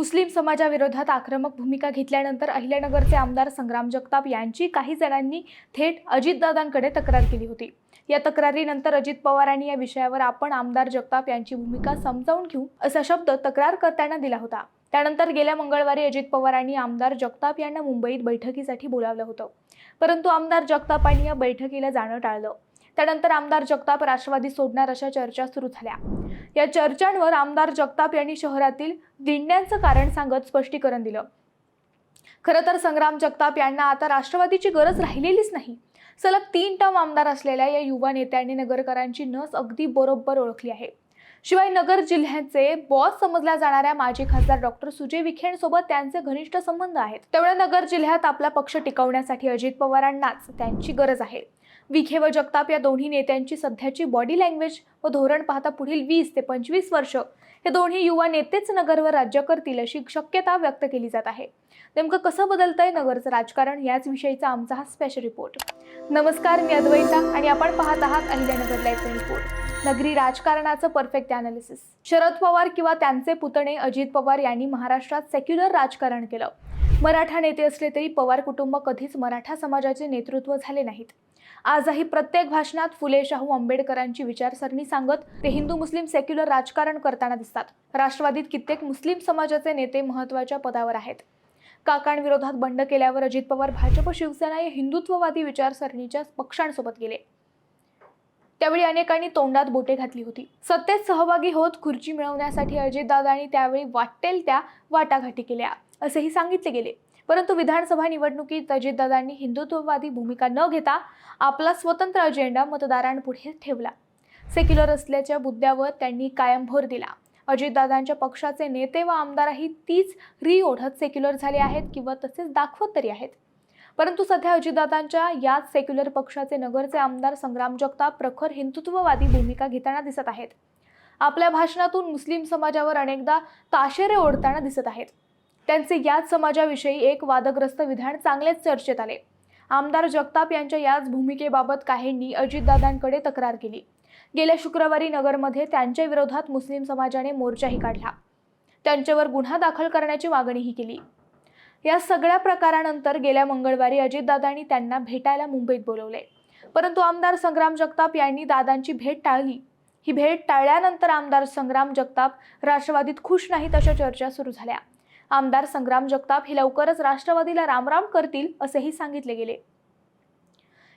मुस्लिम समाजाविरोधात आक्रमक भूमिका घेतल्यानंतर अहिल्यानगरचे आमदार संग्राम जगताप यांची काही जणांनी थेट अजितदादांकडे तक्रार केली होती. या तक्रारीनंतर अजित पवारांनी या विषयावर आपण आमदार जगताप यांची भूमिका समजावून घेऊ असा शब्द तक्रारकर्त्यांना दिला होता. त्यानंतर गेल्या मंगळवारी अजित पवारांनी आमदार जगताप यांना मुंबईत बैठकीसाठी बोलावलं होतं. परंतु आमदार जगतापांनी या बैठकीला जाणं टाळलं. त्यानंतर आमदार जगताप राष्ट्रवादी सोडणार अशा चर्चा सुरू झाल्या. या चर्चांवर आमदार जगताप यांनी शहरातील दिंड्यांचं कारण सांगत स्पष्टीकरण दिलं. खरं तर संग्राम जगताप यांना आता राष्ट्रवादीची गरज राहिलेलीच नाही. सलग तीन टर्म आमदार असलेल्या या युवा नेत्यांनी नगरकरांची नस अगदी बरोबर ओळखली आहे. शिवाय नगर जिल्ह्याचे बॉस समजल्या जाणाऱ्या माजी खासदार डॉक्टर सुजय विखेंसोबत त्यांचे घनिष्ठ संबंध आहेत. त्यामुळे नगर जिल्ह्यात आपला पक्ष टिकवण्यासाठी अजित पवारांनाच त्यांची गरज आहे. विखे व जगताप या दोन्ही नेत्यांची सध्याची बॉडी लँग्वेज व धोरण पाहता पुढील वीस ते पंचवीस वर्ष हे दोन्ही युवा नेतेच नगरवर राज्य करतील अशी शक्यता व्यक्त केली जात आहे. नेमकं कसं बदलतंय नगरचं राजकारण याच विषयीचा आमचा हा स्पेशल रिपोर्ट नमस्कार मी अद्वैता आणि आपण पाहत आहात अहिल्यानगर लाईव्ह रिपोर्ट नगरी राजकारणाचं परफेक्ट अनालिसिस शरद पवार किंवा त्यांचे पुतणे अजित पवार यांनी महाराष्ट्रात सेक्युलर राजकारण केलं. मराठा नेते असले तरी पवार कुटुंब कधीच मराठा समाजाचे नेतृत्व झाले नाहीत. आजही प्रत्येक भाषणात फुले शाहू आंबेडकरांची विचारसरणी सांगत ते हिंदू मुस्लिम सेक्युलर राजकारण करताना दिसतात. राष्ट्रवादीत कित्येक मुस्लिम समाजाचे नेते महत्त्वाच्या पदावर आहेत. काकांविरोधात बंड केल्यावर अजित पवार भाजप शिवसेना या हिंदुत्ववादी विचारसरणीच्या पक्षांसोबत गेले. त्यावेळी अनेकांनी तोंडात बोटे घातली होती. सत्तेत सहभागी होत खुर्ची मिळवण्यासाठी अजितदादांनी त्यावेळी वाटेल त्या वाटाघाटी केल्या. असेही सांगितले गेले. परंतु विधानसभा निवडणुकीत अजितदादांनी हिंदुत्ववादी भूमिका न घेता आपला स्वतंत्र अजेंडा मतदारांपुढे ठेवला. सेक्युलर असल्याच्या मुद्द्यावर त्यांनी कायम भर दिला. अजितदादांच्या पक्षाचे नेते व आमदारही तीच री ओढत सेक्युलर झाले आहेत किंवा तसेच दाखवत तरी आहेत. परंतु सध्या अजितदादांच्या याच सेक्युलर पक्षाचे नगरचे आमदार संग्राम जगताप प्रखर हिंदुत्ववादी भूमिका घेताना दिसत आहेत. आपल्या भाषणातून मुस्लिम समाजावर अनेकदा ताशेरे ओढताना दिसत आहेत. त्यांचे याच समाजाविषयी एक वादग्रस्त विधान चांगलेच चर्चेत आले. आमदार जगताप यांच्या याच भूमिकेबाबत काहींनी अजितदादांकडे तक्रार केली. गेल्या शुक्रवारी नगरमध्ये त्यांच्या विरोधात मुस्लिम समाजाने मोर्चाही काढला. त्यांच्यावर गुन्हा दाखल करण्याची मागणीही केली. या सगळ्या प्रकारानंतर गेल्या मंगळवारी अजितदादांनी त्यांना भेटायला मुंबईत बोलवले. परंतु आमदार संग्राम जगताप यांनी दादांची भेट टाळली. ही भेट टाळल्यानंतर आमदार संग्राम जगताप राष्ट्रवादीत खुश नाहीत अशा चर्चा सुरू झाल्या. आमदार संग्राम जगताप हे लवकरच राष्ट्रवादीला रामराम करतील असेही सांगितले गेले.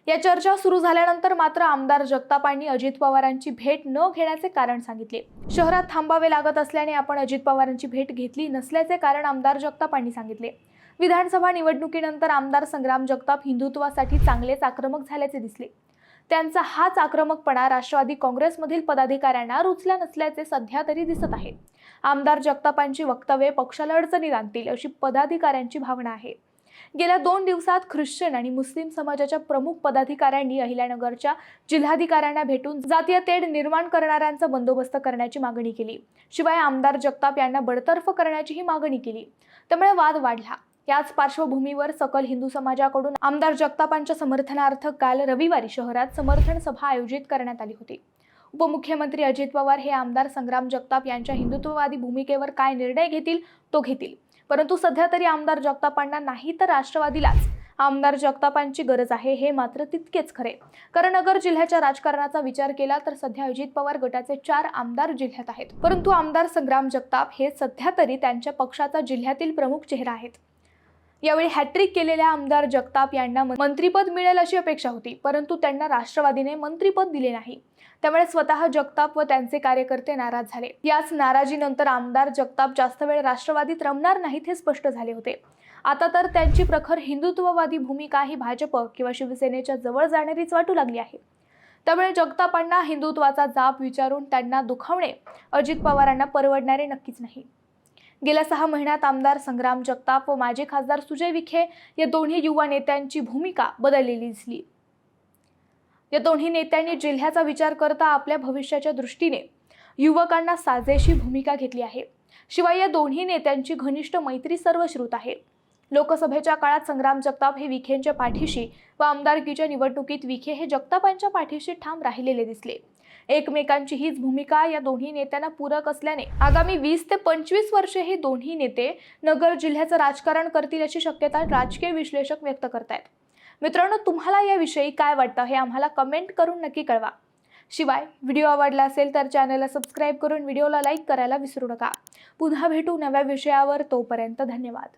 या चर्चा सुरू झाल्यानंतर मात्र आमदार जगतापांनी अजित पवारांची भेट न घेण्याचे कारण सांगितले. शहरात थांबावे लागत असल्याने आपण अजित पवारांची भेट घेतली नसल्याचे कारण आमदार जगतापांनी सांगितले. विधानसभा निवडणुकीनंतर आमदार संग्राम जगताप हिंदुत्वासाठी चांगलेच आक्रमक झाल्याचे दिसले. त्यांचा हाच आक्रमकपणा राष्ट्रवादी काँग्रेसमधील पदाधिकाऱ्यांना रुचला नसल्याचे सध्या तरी दिसत आहे. आमदार जगतापांची वक्तव्ये पक्षाला अडचणीत आणतील अशी पदाधिकाऱ्यांची भावना आहे. गेल्या दोन दिवसात ख्रिश्चन आणि मुस्लिम समाजाच्या प्रमुख पदाधिकाऱ्यांनी अहिल्यानगरच्या जिल्हाधिकाऱ्यांना भेटून जातीय तेढ निर्माण करणाऱ्यांचा बंदोबस्त करण्याची मागणी केली. शिवाय आमदार जगताप यांना बडतर्फ करण्याचीही मागणी केली. त्यामुळे वाद वाढला. याच पार्श्वभूमीवर सकल हिंदू समाजाकडून आमदार जगतापांच्या समर्थनार्थ काल रविवारी शहरात समर्थन सभा आयोजित करण्यात आली होती. उपमुख्यमंत्री अजित पवार हे आमदार संग्राम जगताप यांच्या हिंदुत्ववादी भूमिकेवर काय निर्णय घेतील तो घेतील. परंतु सध्या तरी आमदार जगतापांना नाही तर राष्ट्रवादीलाच आमदार जगतापांची गरज आहे हे मात्र तितकेच खरे. कारण नगर जिल्ह्याच्या राजकारणाचा विचार केला तर सध्या अजित पवार गटाचे चार आमदार जिल्ह्यात आहेत. परंतु आमदार संग्राम जगताप हे सध्या तरी त्यांच्या पक्षाचा जिल्ह्यातील प्रमुख चेहरा आहेत. यावेळी हॅट्रिक केलेल्या आमदार जगताप यांना मंत्रीपद मिळेल अशी अपेक्षा होती परंतु त्यांना राष्ट्रवादीने मंत्रीपद दिले नाही. त्यामुळे स्वतः जगताप व त्यांचे कार्यकर्ते नाराज झाले. याच नाराजीनंतर आमदार जगताप जास्त वेळ राष्ट्रवादीत रमणार नाहीत हे स्पष्ट झाले होते. आता तर त्यांची प्रखर हिंदुत्ववादी भूमिका ही भाजप किंवा शिवसेनेच्या जवळ जाणारीच वाटू लागली आहे. त्यामुळे जगतापांना हिंदुत्वाचा जाप विचारून त्यांना दुखावणे अजित पवारांना परवडणारे नक्कीच नाही. गेल्या सहा महिन्यात आमदार संग्राम जगताप व माजी खासदार सुजय विखे या दोन्ही युवा नेत्यांची भूमिका बदललेली दिसली. या दोन्ही नेत्यांनी जिल्ह्याचा विचार करता आपल्या भविष्याच्या दृष्टीने युवकांना साजेशी भूमिका घेतली आहे. शिवाय या दोन्ही नेत्यांची घनिष्ठ मैत्री सर्वश्रुत आहे. लोकसभेच्या काळात संग्राम जगताप हे विखेंच्या पाठीशी व आमदारकीच्या निवडणुकीत विखे हे जगतापांच्या पाठीशी ठाम राहिलेले दिसले. एकमेकांची हीच भूमिका या दोन्ही नेत्यांना पूरक असल्याने आगामी वीस ते पंचवीस वर्षे हे दोन्ही नेते नगर जिल्ह्याचं राजकारण करतील अशी शक्यता राजकीय विश्लेषक व्यक्त करतायत. मित्रांनो तुम्हाला याविषयी काय वाटतं हे आम्हाला कमेंट करून नक्की कळवा. शिवाय व्हिडिओ आवडला असेल तर चॅनलला सबस्क्राईब करून व्हिडिओला लाईक करायला विसरू नका. पुन्हा भेटू नव्या विषयावर तोपर्यंत धन्यवाद.